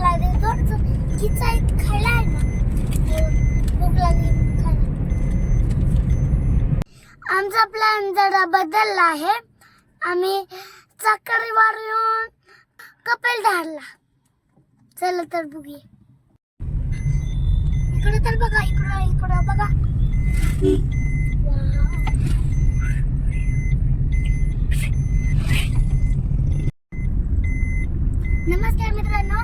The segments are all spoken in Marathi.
लागली थोडस किचा खायला आहे ना भूक लागली आमचा प्लॅन जरा बदलला आहे. आम्ही चाकरीवार येऊन कपिल धारला चला तर बघूया. इकडे तर बघा इकडं इकडं बघा. नमस्कार मित्रांनो.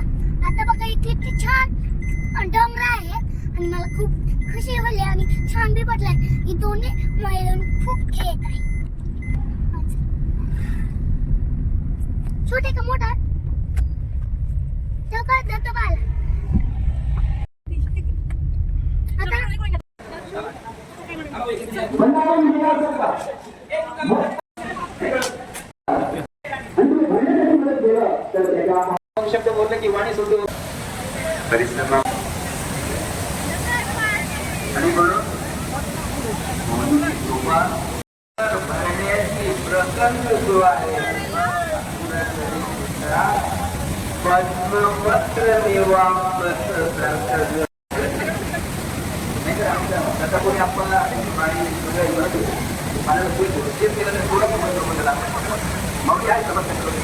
आता बघा इथे इतके छान डोंगर आहे आणि मला खूप खुशी झाली आणि छान बी पटलाय ही दोन्ही मैदान खूप खेळत आहे. छोटे का मोठा? तो काय आता परिश्रम आणि म्हणून कृपा भरण्याची प्रसन्न सुरू आहे पद्मपत्र आता कोणी आपल्याला आणि मला ते केलं तर थोडं म्हणलं मग काय समस्या